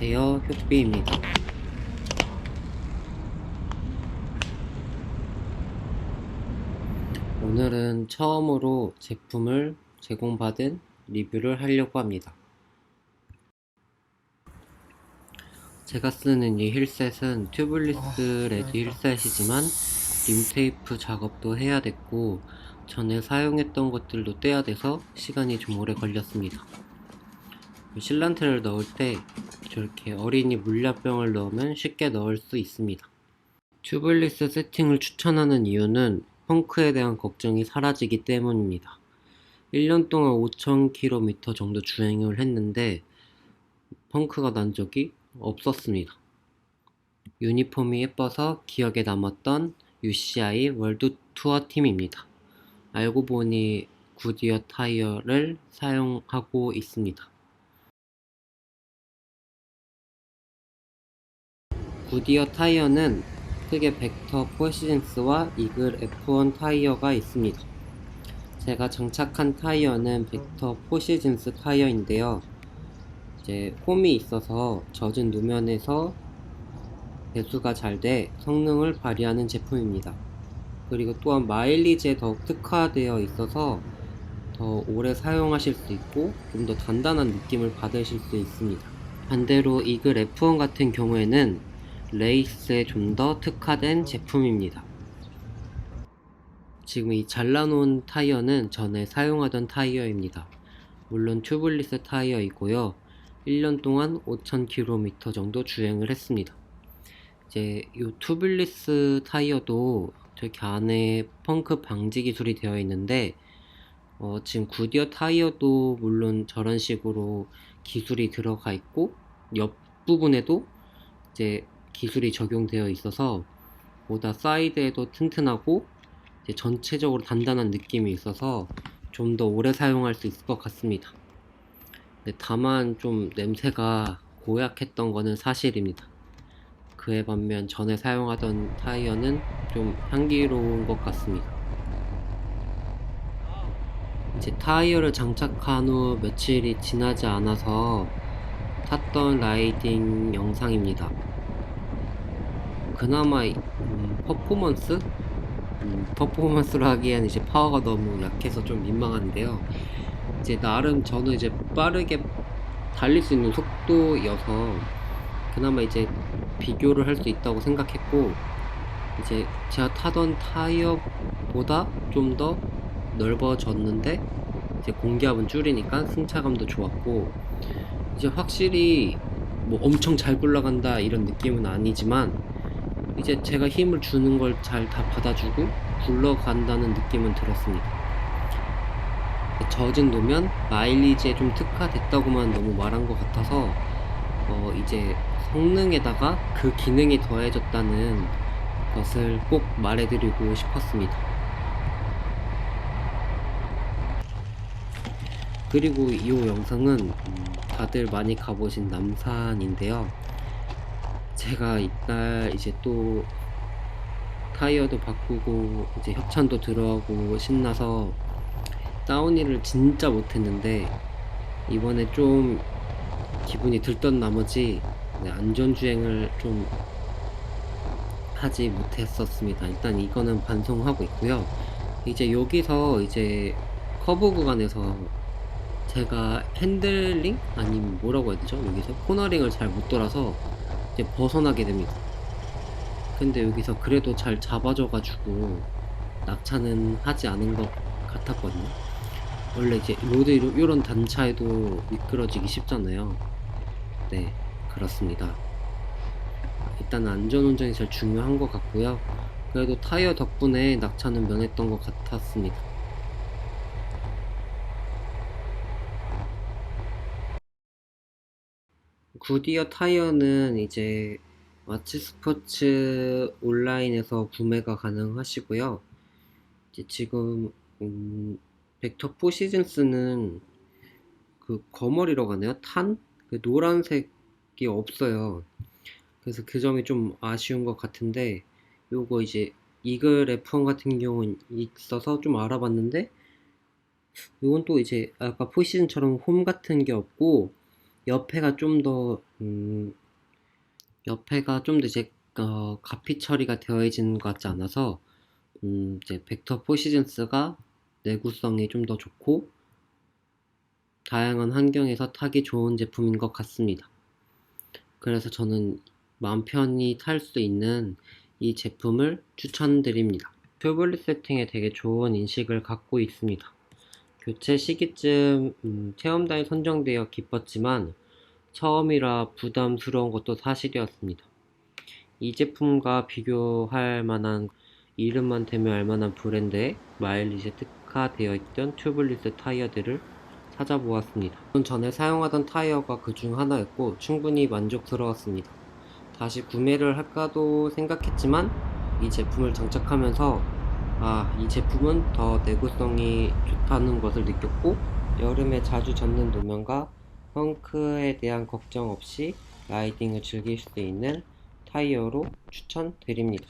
안녕하세요 효비입니다. 오늘은 처음으로 제품을 제공받은 리뷰를 하려고 합니다. 제가 쓰는 이 힐셋은 튜블리스 레드 힐셋이지만 림테이프 작업도 해야 됐고 전에 사용했던 것들도 떼야 돼서 시간이 좀 오래 걸렸습니다. 실란트를 넣을 때 저렇게 어린이 물약병을 넣으면 쉽게 넣을 수 있습니다. 튜블리스 세팅을 추천하는 이유는 펑크에 대한 걱정이 사라지기 때문입니다. 1년 동안 5,000km 정도 주행을 했는데 펑크가 난 적이 없었습니다. 유니폼이 예뻐서 기억에 남았던 UCI 월드 투어 팀입니다. 알고 보니 구디어 타이어를 사용하고 있습니다. 구디어 타이어는 크게 벡터 포시즌스와 이글 F1 타이어가 있습니다. 제가 장착한 타이어는 벡터 포시즌스 타이어인데요. 이제 홈이 있어서 젖은 노면에서 배수가 잘 돼 성능을 발휘하는 제품입니다. 그리고 또한 마일리지에 더욱 특화되어 있어서 더 오래 사용하실 수 있고 좀 더 단단한 느낌을 받으실 수 있습니다. 반대로 이글 F1 같은 경우에는 레이스에 좀 더 특화된 제품입니다. 지금 이 잘라놓은 타이어는 전에 사용하던 타이어입니다. 물론 튜블리스 타이어이고요. 1년 동안 5,000km 정도 주행을 했습니다. 이제 이 튜블리스 타이어도 저렇게 안에 펑크 방지 기술이 되어 있는데 어, 지금 구디어 타이어도 물론 저런 식으로 기술이 들어가 있고 옆 부분에도 이제 기술이 적용되어 있어서 보다 사이드에도 튼튼하고 전체적으로 단단한 느낌이 있어서 좀 더 오래 사용할 수 있을 것 같습니다. 다만 좀 냄새가 고약했던 거는 사실입니다. 그에 반면 전에 사용하던 타이어는 좀 향기로운 것 같습니다. 이제 타이어를 장착한 후 며칠이 지나지 않아서 탔던 라이딩 영상입니다. 그나마 음, 퍼포먼스? 음, 퍼포먼스로 하기에는 이제 파워가 너무 약해서 좀 민망한데요. 이제 나름 저는 이제 빠르게 달릴 수 있는 속도여서 그나마 이제 비교를 할 수 있다고 생각했고 이제 제가 타던 타이어보다 좀 더 넓어졌는데 이제 공기압은 줄이니까 승차감도 좋았고 이제 확실히 뭐 엄청 잘 굴러간다 이런 느낌은 아니지만 이제 제가 힘을 주는 걸 잘 다 받아주고 굴러간다는 느낌은 들었습니다. 젖은 노면 마일리지에 좀 특화됐다고만 너무 말한 것 같아서 어 이제 성능에다가 그 기능이 더해졌다는 것을 꼭 말해드리고 싶었습니다. 그리고 이 영상은 다들 많이 가보신 남산인데요. 제가 이날 이제 또 타이어도 바꾸고 이제 협찬도 들어가고 신나서 다운힐을 진짜 못했는데 이번에 좀 기분이 들떴 나머지 네, 안전주행을 좀 하지 못했었습니다. 일단 이거는 반성하고 있고요. 이제 여기서 이제 커브 구간에서 제가 핸들링? 아니면 뭐라고 해야 되죠? 여기서 코너링을 잘 못 돌아서 이제 벗어나게 됩니다. 근데 여기서 그래도 잘 잡아줘가지고 낙차는 하지 않은 것 같았거든요. 원래 이제 로드 이런 단차에도 미끄러지기 쉽잖아요. 네, 그렇습니다. 일단 안전운전이 제일 중요한 것 같고요. 그래도 타이어 덕분에 낙차는 면했던 것 같았습니다. 구디어 타이어는 이제 마치 스포츠 온라인에서 구매가 가능하시고요. 지금 음, 벡터 4 시즌스는 그 거머리라고 하네요. 탄? 그 노란색이 없어요. 그래서 그 점이 좀 아쉬운 것 같은데 요거 이제 이글 F1 같은 경우는 있어서 좀 알아봤는데 요건 또 이제 아까 포시즌처럼 홈 같은 게 없고 옆에가 좀 더 음, 옆에가 좀 더 이제 어, 가피 처리가 되어진 것 같지 않아서 음, 이제 벡터 포시즌스가 내구성이 좀 더 좋고 다양한 환경에서 타기 좋은 제품인 것 같습니다. 그래서 저는 마음 편히 탈 수 있는 이 제품을 추천드립니다. 튜블리 세팅에 되게 좋은 인식을 갖고 있습니다. 교체 시기쯤 음, 체험단이 선정되어 기뻤지만 처음이라 부담스러운 것도 사실이었습니다. 이 제품과 비교할 만한 이름만 대면 알만한 브랜드의 마일리지에 특화되어 있던 튜블리스 타이어들을 찾아보았습니다. 전에 사용하던 타이어가 그 중 하나였고 충분히 만족스러웠습니다. 다시 구매를 할까도 생각했지만 이 제품을 장착하면서 아, 이 제품은 더 내구성이 좋다는 것을 느꼈고 여름에 자주 젖는 노면과 펑크에 대한 걱정 없이 라이딩을 즐길 수 있는 타이어로 추천드립니다.